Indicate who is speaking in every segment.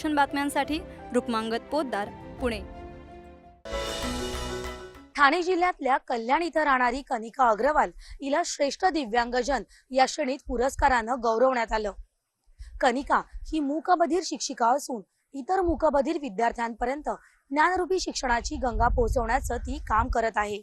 Speaker 1: शिक्षण बातम्यांसाठी रुक्मांगत पोद्दार पुणे.
Speaker 2: ठाणे जिल्ह्यातल्या कल्याण इथं राहणारी कनिका अग्रवाल हिला श्रेष्ठ दिव्यांगजन या श्रेणीत पुरस्कारानं गौरवण्यात आलं. कनिका ही मूकबधीर शिक्षिका असून इतर मूकबधीर विद्यार्थ्यांपर्यंत ज्ञानरूपी शिक्षणाची गंगा पोहोचवण्याचं ती काम करत आहे.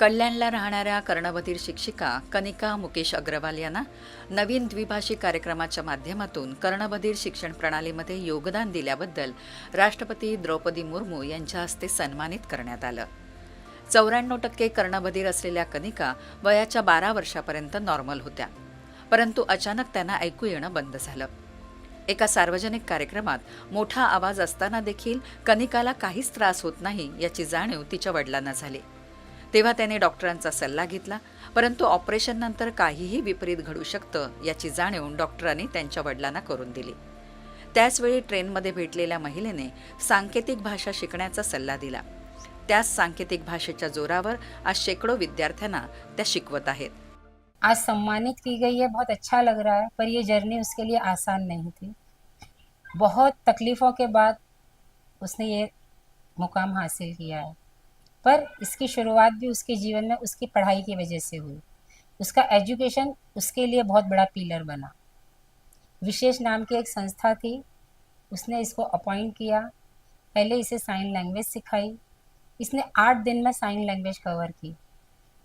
Speaker 3: कल्याणला राहणाऱ्या कर्णबधीर शिक्षिका कनिका मुकेश अग्रवाल यांना नवीन द्विभाषिक कार्यक्रमाच्या माध्यमातून कर्णबधीर शिक्षण प्रणालीमध्ये योगदान दिल्याबद्दल राष्ट्रपती द्रौपदी मुर्मू यांच्या हस्ते सन्मानित करण्यात आलं. चौऱ्याण्णव टक्के कर्णबधीर असलेल्या कनिका वयाच्या बारा वर्षापर्यंत नॉर्मल होत्या. परंतु अचानक त्यांना ऐकू येणं बंद झालं. एका सार्वजनिक कार्यक्रमात मोठा आवाज असताना देखील कनिकाला काहीच त्रास होत नाही याची जाणीव तिच्या वडिलांना झाली. तेव्हा त्याने डॉक्टरांचा सल्ला घेतला. परंतु ऑपरेशननंतर काहीही विपरीत घडू शकतं याची जाणीव डॉक्टरांनी त्यांच्या वडिलांना करून दिली. त्याचवेळी ट्रेनमध्ये भेटलेल्या महिलेने सांकेतिक भाषा शिकण्याचा सल्ला दिला. त्याच सांकेतिक भाषेच्या जोरावर आज शेकडो विद्यार्थ्यांना त्या शिकवत आहेत.
Speaker 4: आज सम्मानित की गई है बहुत अच्छा लग रहा है पर ये जर्नी उसके लिए आसान नहीं थी। बहुत तकलीफ़ों के बाद उसने ये मुकाम हासिल किया है। पर इसकी शुरुआत भी उसके जीवन में उसकी पढ़ाई की वजह से हुई। उसका एजुकेशन उसके लिए बहुत बड़ा पिलर बना। विशेष नाम की एक संस्था थी। उसने इसको अपॉइंट किया। पहले इसे साइन लैंग्वेज सिखाई। इसने आठ दिन में साइन लैंग्वेज कवर की।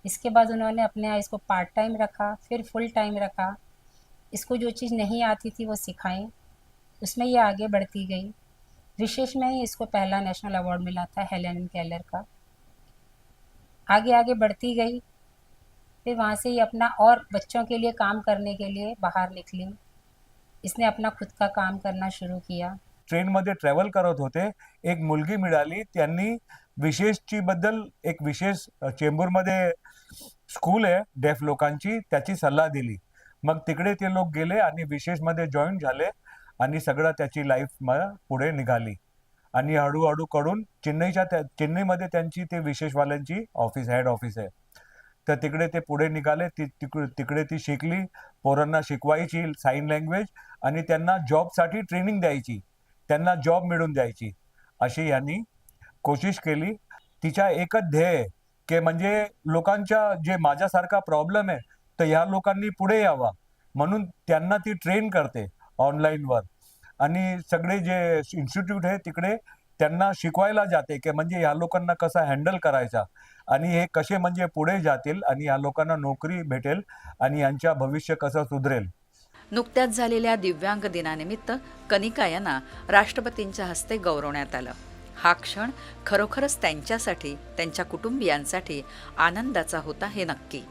Speaker 4: इसके बाद उन्होंने अपने यहाँ इसको पार्ट टाइम रखा, फिर फुल टाइम रखा। इसको जो चीज़ नहीं आती थी वो सिखाएँ उसमें ये आगे बढ़ती गई। विशेष में ही इसको पहला नेशनल अवार्ड मिला था हेलेन कैलर का। आगे आगे बढ़ती गई। फिर वहाँ से ही अपना और बच्चों के लिए काम करने के लिए बाहर निकली। इसने अपना खुद का काम करना शुरू किया।
Speaker 5: ट्रेनमध्ये ट्रॅव्हल करत होते एक मुलगी मिळाली त्यांनी विशेषची बद्दल एक विशेष चेंबूरमध्ये स्कूल आहे डेफ लोकांची त्याची सल्ला दिली. मग तिकडे ते लोक गेले आणि विशेषमध्ये जॉईन झाले आणि सगळं त्याची लाईफ पुढे निघाली. आणि हळूहळू कडून चेन्नईच्या त्या चेन्नईमध्ये त्यांची ते विशेषवाल्यांची ऑफिस हेड ऑफिस आहे. तर तिकडे ते पुढे निघाले ती तिकडे तिकडे ती शिकली पोरांना शिकवायची साईन लँग्वेज आणि त्यांना जॉबसाठी ट्रेनिंग द्यायची त्यांना जॉब मिळून द्यायची अशी यांनी कोशिश केली. तिच्या एकच ध्येय के की म्हणजे लोकांच्या जे माझ्यासारखा प्रॉब्लेम आहे तर ह्या लोकांनी पुढे यावा. म्हणून त्यांना ती ट्रेन करते ऑनलाईनवर आणि सगळे जे इन्स्टिट्यूट आहे तिकडे त्यांना शिकवायला जाते की म्हणजे ह्या लोकांना कसा हँडल करायचा आणि हे कसे म्हणजे पुढे जातील आणि ह्या लोकांना नोकरी भेटेल आणि यांच्या भविष्य कसं सुधरेल.
Speaker 3: नुकत्याच झालेल्या दिव्यांग दिनानिमित्त कनिका यांना राष्ट्रपतींच्या हस्ते गौरवण्यात आलं. हा क्षण खरोखरच त्यांच्यासाठी त्यांच्या कुटुंबियांसाठी आनंदाचा होता हे नक्की.